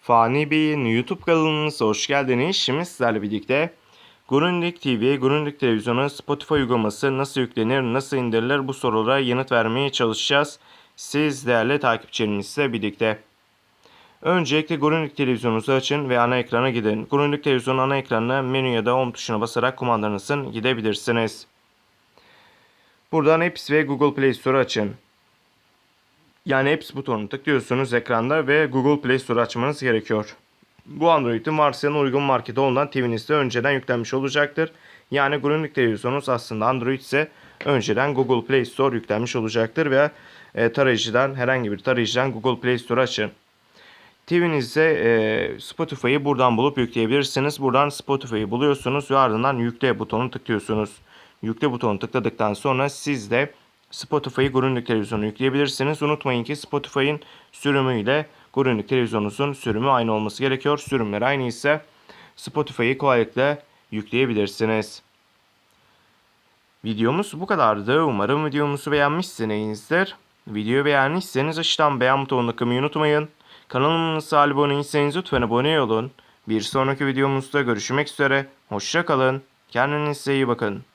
Fani Bey'in YouTube kanalınıza hoş geldiniz. Şimdi sizlerle birlikte Grundig TV, Grundig Televizyonu Spotify uygulaması nasıl yüklenir, nasıl indirilir bu sorulara yanıt vermeye çalışacağız. Siz değerli takipçilerimizle birlikte. Öncelikle Grundig televizyonunuzu açın ve ana ekrana gidin. Grundig televizyonun ana ekranına menü ya da home tuşuna basarak kumandanızın gidebilirsiniz. Buradan Apps ve Google Play Store açın. Yani Apps butonunu tıklıyorsunuz ekranda ve Google Play Store açmanız gerekiyor. Bu Android'in varsayılan uygun markete olan TV'nizde önceden yüklenmiş olacaktır. Yani Grundig televizyonunuz aslında Android ise önceden Google Play Store yüklenmiş olacaktır ve e, tarayıcıdan herhangi bir tarayıcıdan Google Play Store açın. TV'nizde e, Spotify'ı buradan bulup yükleyebilirsiniz. Buradan Spotify'ı buluyorsunuz ve ardından yükle butonunu tıklıyorsunuz. Yükle butonu tıkladıktan sonra siz de Spotify'ı Grundig televizyonu yükleyebilirsiniz. Unutmayın ki Spotify'ın sürümüyle Grundig televizyonunuzun sürümü aynı olması gerekiyor. Sürümler aynı ise Spotify'ı kolaylıkla yükleyebilirsiniz. Videomuz bu kadardı. Umarım videomuzu beğenmişsinizdir. Videoyu beğendiyseniz aşağıdan beğen butonuna tıklamayı unutmayın. Kanalımıza abone değilseniz lütfen abone olun. Bir sonraki videomuzda görüşmek üzere. Hoşça kalın. Kendinize iyi bakın.